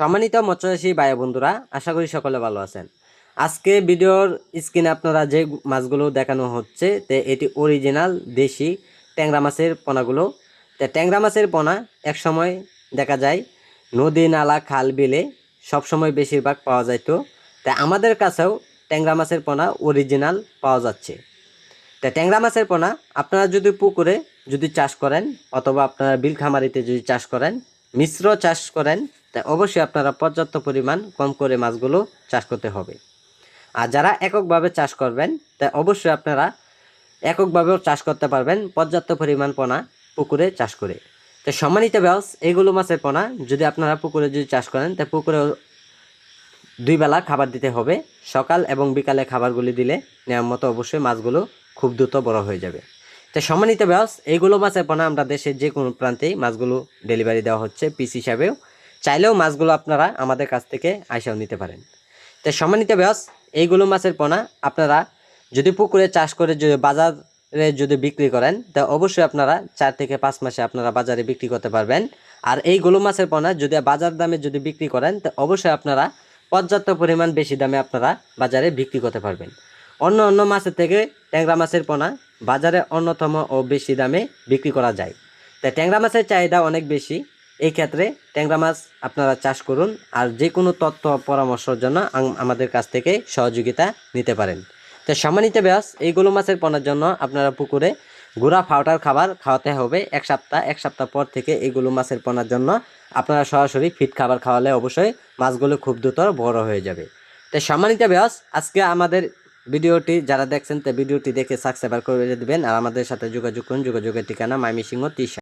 সম্মানিত মৎস্যচাষী ভাই বন্ধুরা, আশা করি সকলে ভালো আছেন। আজকে ভিডিওর স্ক্রিনে আপনারা যে মাছগুলো দেখানো হচ্ছে, তে এটি অরিজিনাল দেশি ট্যাংরা মাছের পোনাগুলো। তে ট্যাংরা মাছের পোনা এক সময় দেখা যায় নদী, নালা, খাল, বিলে সবসময় বেশিরভাগ পাওয়া যাইতো তা। আমাদের কাছেও ট্যাংরা মাছের পোনা অরিজিনাল পাওয়া যাচ্ছে। তা ট্যাংরা মাছের পোনা আপনারা যদি পুকুরে যদি চাষ করেন, অথবা আপনারা বিল খামারিতে যদি চাষ করেন মিশ্র চাষ করেন, তা অবশ্যই আপনারা পর্যাপ্ত পরিমাণ কম করে মাছগুলো চাষ করতে হবে। আর যারা এককভাবে চাষ করবেন, তা অবশ্যই আপনারা এককভাবেও চাষ করতে পারবেন, পর্যাপ্ত পরিমাণ পোনা পুকুরে চাষ করে। তো সম্মানিত ব্যাস এইগুলো মাছের পোনা, যদি আপনারা পুকুরে যদি চাষ করেন, তা পুকুরে দুই বেলা খাবার দিতে হবে। সকাল এবং বিকালে খাবারগুলি দিলে নিয়ম মতো অবশ্যই মাছগুলো খুব দ্রুত বড় হয়ে যাবে। তো সম্মানিত ব্যাস এইগুলো মাছের পোনা আমরা দেশের যে কোনো প্রান্তেই মাছগুলো ডেলিভারি দেওয়া হচ্ছে পিস হিসাবেও। চাইলেও মাছগুলো আপনারা আমাদের কাছ থেকে আইসাও নিতে পারেন। তো সম্মানিত ব্যাস এইগুলো মাছের পোনা আপনারা যদি পুকুরে চাষ করে যদি বাজারে যদি বিক্রি করেন, তা অবশ্যই আপনারা চার থেকে পাঁচ মাসে আপনারা বাজারে বিক্রি করতে পারবেন। আর এই গুলো মাছের পোনা যদি বাজার দামে যদি বিক্রি করেন, তা অবশ্যই আপনারা পর্যাপ্ত পরিমাণ বেশি দামে আপনারা বাজারে বিক্রি করতে পারবেন। অন্য অন্য মাছের থেকে ট্যাংরা মাছের পোনা বাজারে অন্যতম ও বেশি দামে বিক্রি করা যায়। তাই ট্যাংরা মাছের চাহিদা অনেক বেশি। এই ক্ষেত্রে ট্যাংরা মাছ আপনারা চাষ করুন আর যে কোনো তথ্য পরামর্শের জন্য আমাদের কাছ থেকে সহযোগিতা নিতে পারেন। তো সম্মানিত ব্যাস এইগুলো মাছের পোনার জন্য আপনারা পুকুরে গুড়া ফাউটার খাবার খাওয়াতে হবে। এক সপ্তাহ এক সপ্তাহ পর থেকে এইগুলো মাছের পোনার জন্য আপনারা সরাসরি ফিট খাবার খাওয়ালে অবশ্যই মাছগুলো খুব দ্রুত বড় হয়ে যাবে। তো সম্মানিত ব্যাস আজকে আমাদের ভিডিওটি যারা দেখছেন, তা ভিডিওটি দেখে সাবস্ক্রাইব করে দেবেন আর আমাদের সাথে যোগাযোগ করুন। যোগাযোগের ঠিকানা মাইমি সিংহ তিসা